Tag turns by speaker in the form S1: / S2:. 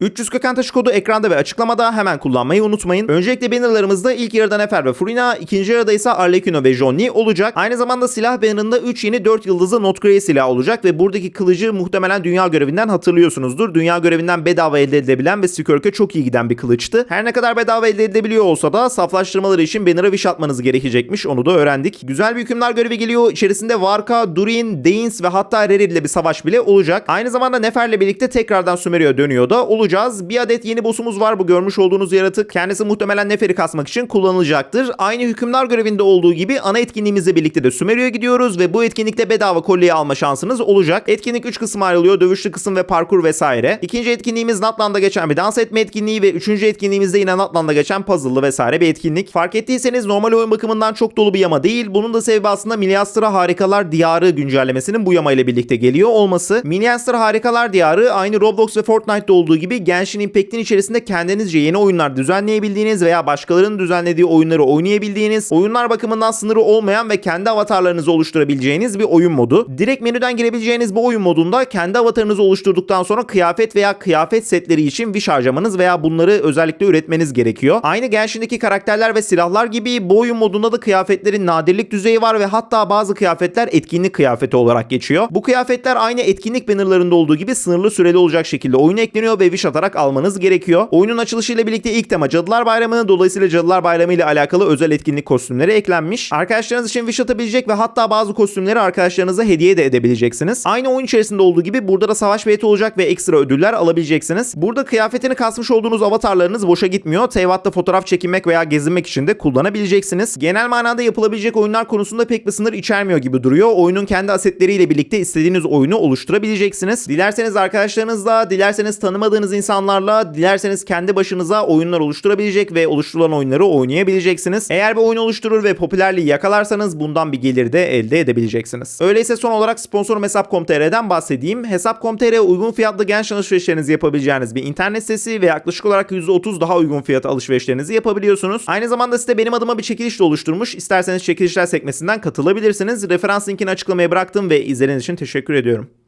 S1: 300 köken taşı kodu ekranda ve açıklamada hemen kullanmayı unutmayın. Öncelikle bannerlarımızda ilk yarıda Nefer ve Furina, ikinci yarıda ise Arlecchino ve Johnny olacak. Aynı zamanda silah bannerında 3 yeni 4 yıldızlı Not Grey silah olacak ve buradaki kılıcı muhtemelen dünya görevinden hatırlıyorsunuzdur. Dünya görevinden bedava elde edilebilen ve Skirk'e çok iyi giden bir kılıçtı. Her ne kadar bedava elde edilebiliyor olsa da saflaştırmaları için banner'a wish atmanız gerekecekmiş. Onu da öğrendik. Güzel bir hükümdar görevi geliyor. İçerisinde Varka, Durin, Danes ve hatta Reri ile bir savaş bile olacak. Aynı zamanda Nefer'le birlikte tekrardan Sumeria'ya dönüyor da olacağız. Bir adet yeni boss'umuz var bu görmüş olduğunuz yaratık. Kendisi muhtemelen Nefer'i kasmak için kullanılacaktır. Aynı hükümdar görevinde olduğu gibi ana etkinliğimizle birlikte de Sumeria'ya gidiyoruz ve bu etkinlikte bedava kolyeyi alma şansınız olacak. Etkinlik 3 kısma ayrılıyor. Dövüşlü kısım ve parkur vesaire. İkinci etkinliğimiz Natlan'da geçen bir dans etme etkinliği ve üçüncü etkinliğimizde yine Natlan'da geçen puzzle'lı vesaire bir etkinlik. Fark ettiyseniz normal oyun bakımından çok dolu bir yama değil. Bunun da sebebi aslında Milyastra Harikalar Diyarı güncellemesinin bu yama ile birlikte geliyor olması. Milyastra Harikalar Diyarı aynı Roblox ve Fortnite'da olduğu gibi Genshin Impact'in içerisinde kendinizce yeni oyunlar düzenleyebildiğiniz veya başkalarının düzenlediği oyunları oynayabildiğiniz, oyunlar bakımından sınırı olmayan ve kendi avatarlarınızı oluşturabileceğiniz bir oyun modu. Direkt menüden girebileceğiniz bu oyun modunda kendi avatarınızı oluşturduktan sonra kıyafet veya kıyafet setleri için wish harcamanız veya bunları özellikle üretmeniz gerekiyor. Aynı Genshin'deki karakterler ve silahlar gibi bu oyun modunda da kıyafetlerin nadirlik düzeyi var ve hatta bazı kıyafetler etkinlik kıyafeti olarak geçiyor. Bu kıyafetler aynı etkinlik bannerlarında olduğu gibi sınırlı süreli olacak şekilde oyuna ekleniyor ve wish atarak almanız gerekiyor. Oyunun açılışıyla birlikte ilk tema Cadılar Bayramı dolayısıyla Cadılar Bayramı ile alakalı özel etkinlik kostümleri eklenmiş. Arkadaşlarınız için wish atabilecek ve hatta bazı kostümleri arkadaşlarınıza hediye de edebileceksiniz. Aynı oyun içerisinde olduğu gibi burada da savaş beti olacak ve ekstra ödüller alabileceksiniz. Burada kıyafetini kasmış olduğunuz avatarlarınız boşa gitmiyor. Teyvat'ta fotoğraf çekinmek veya gezinmek için de kullanabileceksiniz. Genel manada yapılabilecek oyunlar konusunda pek bir sınır içermiyor gibi duruyor. Oyunun kendi asetleriyle birlikte istediğiniz oyunu oluşturabileceksiniz. Dilerseniz arkadaşlarınızla, dilerseniz tanımadığınız insanlarla, dilerseniz kendi başınıza oyunlar oluşturabilecek ve oluşturulan oyunları oynayabileceksiniz. Eğer bir oyun oluşturur ve popülerliği yakalarsanız bundan bir gelir de elde edebileceksiniz. Öyleyse son olarak sponsorum Hesap.com.tr'den bahsedeyim. Hesap.com.tr uygun fiyatlı genç alışverişlerinizi yapabileceğiniz bir internet sitesi ve yaklaşık olarak %30 daha uygun fiyata alışverişlerinizi yapabiliyorsunuz. Aynı zamanda site benim adıma bir çekiliş de oluşturmuş. İsterseniz çekilişler sekmesinden katılabilirsiniz. Referans linkini açıklamaya bıraktım ve izlediğiniz için teşekkür ediyorum.